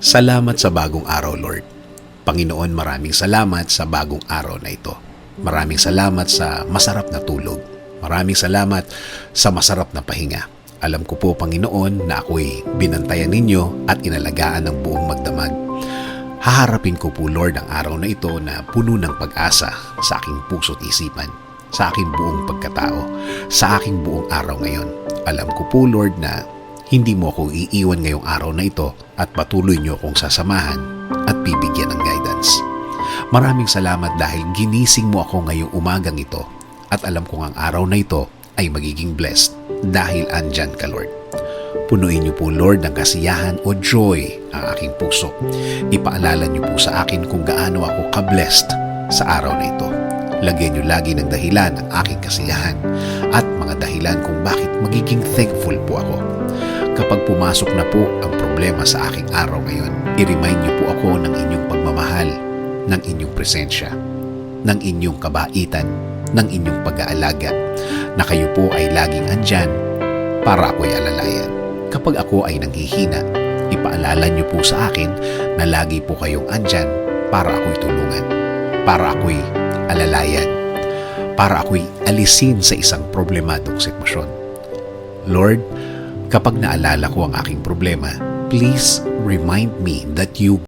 Salamat sa bagong araw, Lord. Panginoon, maraming salamat sa bagong araw na ito. Maraming salamat sa masarap na tulog. Maraming salamat sa masarap na pahinga. Alam ko po, Panginoon, na ako'y binantayan ninyo at inalagaan ng buong magdamag. Haharapin ko po, Lord, ang araw na ito na puno ng pag-asa sa aking puso't isipan, sa aking buong pagkatao, sa aking buong araw ngayon. Alam ko po, Lord, na hindi mo ako iiwan ngayong araw na ito at patuloy niyo akong sasamahan at bibigyan ng guidance. Maraming salamat dahil ginising mo ako ngayong umagang ito at alam kong ang araw na ito ay magiging blessed dahil andyan ka, Lord. Punuin niyo po, Lord, ng kasiyahan o joy ang aking puso. Ipaalala niyo po sa akin kung gaano ako ka-blessed sa araw na ito. Lagyan niyo lagi ng dahilan ang aking kasiyahan at mga dahilan kung bakit magiging thankful po ako. Kapag pumasok na po ang problema sa aking araw ngayon, i-remind niyo po ako ng inyong pagmamahal, ng inyong presensya, ng inyong kabaitan, ng inyong pag-aalaga, na kayo po ay laging andyan para ako'y alalayan. Kapag ako ay nanghihina, ipaalala niyo po sa akin na lagi po kayong andyan para ako'y tulungan, para ako'y alalayan, para ako'y alisin sa isang problemadong sitwasyon. Lord, kapag naalala ko ang aking problema, please remind me that you